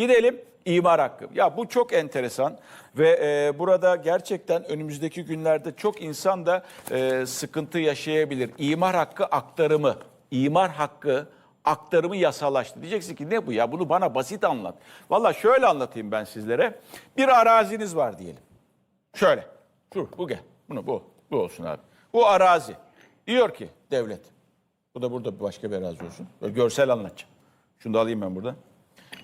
Gidelim imar hakkı. Ya bu çok enteresan ve e, burada gerçekten önümüzdeki günlerde çok insan da e, sıkıntı yaşayabilir. İmar hakkı aktarımı, imar hakkı aktarımı yasalaştı. Diyeceksin ki ne bu ya bunu bana basit anlat. Valla şöyle anlatayım ben sizlere. Bir araziniz var diyelim. Şöyle. Dur bu gel. Bunu bu. Bu olsun abi. Bu arazi. Diyor ki devlet. Bu da burada başka bir arazi olsun. Böyle görsel anlatacağım. Şunu da alayım ben burada.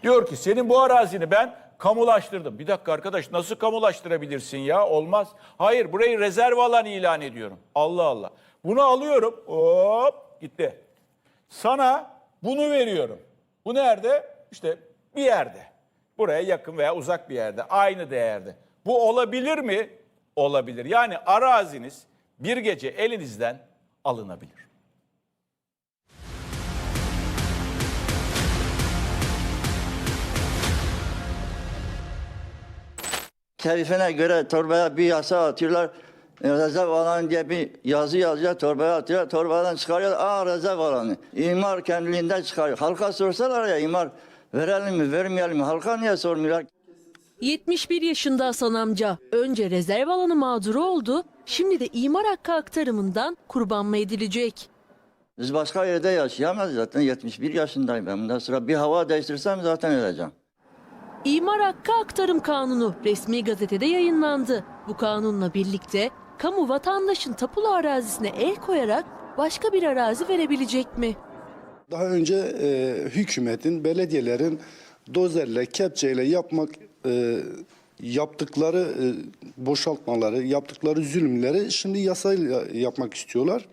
Diyor ki senin bu arazini ben kamulaştırdım. Bir dakika arkadaş nasıl kamulaştırabilirsin ya? Olmaz. Hayır burayı rezerv alan ilan ediyorum. Allah Allah. Bunu alıyorum. Hop gitti. Sana bunu veriyorum. Bu nerede? İşte bir yerde. Buraya yakın veya uzak bir yerde. Aynı değerde. Bu olabilir mi? Olabilir. Yani araziniz bir gece elinizden alınabilir. Keyfine göre torbaya bir yasa atıyorlar. E, Rezerv alanı diye bir yazı yazıyor, torbaya atıyor, torbadan çıkarıyor. Aa rezerv alanı. İmar kendiliğinden çıkarıyor. Halka sorsalar ya imar verelim mi, vermeyelim mi? Halka niye sormuyorlar? 71 yaşında Hasan amca önce rezerv alanı mağduru oldu, şimdi de imar hakkı aktarımından kurban mı edilecek? Biz başka yerde yaşayamayız zaten. 71 yaşındayım ben. Bundan sonra bir hava değiştirsem zaten öleceğim. İmar hakkı aktarım kanunu resmi gazetede yayınlandı. Bu kanunla birlikte kamu vatandaşın tapulu arazisine el koyarak başka bir arazi verebilecek mi? Daha önce e, hükümetin, belediyelerin dozerle, kepçeyle yapmak e, yaptıkları e, boşaltmaları, yaptıkları zulümleri şimdi yasayla yapmak istiyorlar.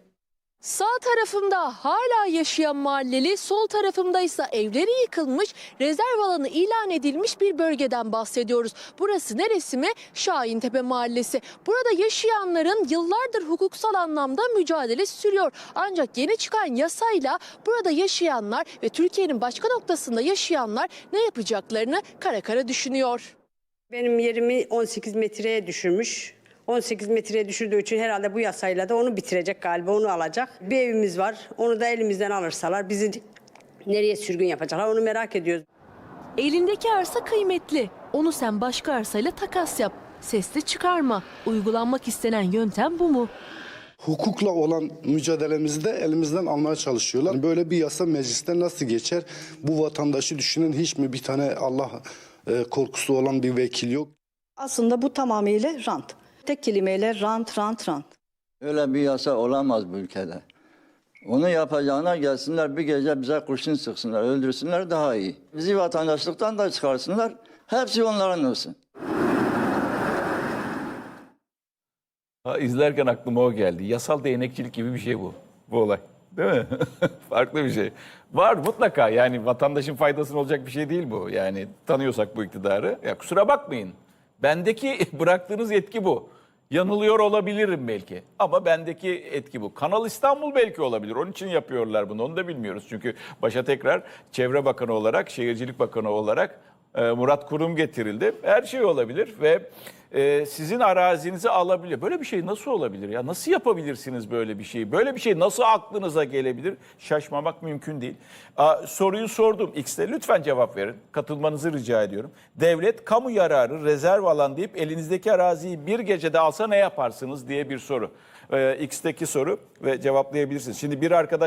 Sağ tarafımda hala yaşayan mahalleli, sol tarafımda ise evleri yıkılmış, rezerv alanı ilan edilmiş bir bölgeden bahsediyoruz. Burası neresi mi? Şahintepe Mahallesi. Burada yaşayanların yıllardır hukuksal anlamda mücadele sürüyor. Ancak yeni çıkan yasayla burada yaşayanlar ve Türkiye'nin başka noktasında yaşayanlar ne yapacaklarını kara kara düşünüyor. Benim yerimi 18 metreye düşürmüş. 18 metreye düşürdüğü için herhalde bu yasayla da onu bitirecek galiba, onu alacak. Bir evimiz var, onu da elimizden alırsalar bizi nereye sürgün yapacaklar onu merak ediyoruz. Elindeki arsa kıymetli. Onu sen başka arsayla takas yap. Sesli çıkarma. Uygulanmak istenen yöntem bu mu? Hukukla olan mücadelemizi de elimizden almaya çalışıyorlar. Böyle bir yasa mecliste nasıl geçer? Bu vatandaşı düşünün hiç mi bir tane Allah e, korkusu olan bir vekil yok? Aslında bu tamamıyla rant. Tek kelimeyle rant, rant, rant. Öyle bir yasa olamaz bu ülkede. Onu yapacağına gelsinler bir gece bize kurşun sıksınlar, öldürsünler daha iyi. Bizi vatandaşlıktan da çıkarsınlar. Hepsi onların olsun. Ha, izlerken aklıma o geldi. Yasal değnekçilik gibi bir şey bu. Bu olay. Değil mi? Farklı bir şey. Var mutlaka yani vatandaşın faydasına olacak bir şey değil bu. Yani tanıyorsak bu iktidarı. Ya kusura bakmayın. Bendeki bıraktığınız yetki bu. Yanılıyor olabilirim belki ama bendeki etki bu. Kanal İstanbul belki olabilir. Onun için yapıyorlar bunu. Onu da bilmiyoruz. Çünkü başa tekrar Çevre Bakanı olarak, Şehircilik Bakanı olarak e, Murat Kurum getirildi. Her şey olabilir ve e, sizin arazinizi alabilir. Böyle bir şey nasıl olabilir ya? Nasıl yapabilirsiniz böyle bir şeyi? Böyle bir şey nasıl aklınıza gelebilir? Şaşmamak mümkün değil. Aa, soruyu sordum X'te. Lütfen cevap verin. Katılmanızı rica ediyorum. Devlet kamu yararı rezerv alan deyip elinizdeki araziyi bir gecede alsa ne yaparsınız diye bir soru. Ee, X'teki soru ve cevaplayabilirsiniz. Şimdi bir arkadaş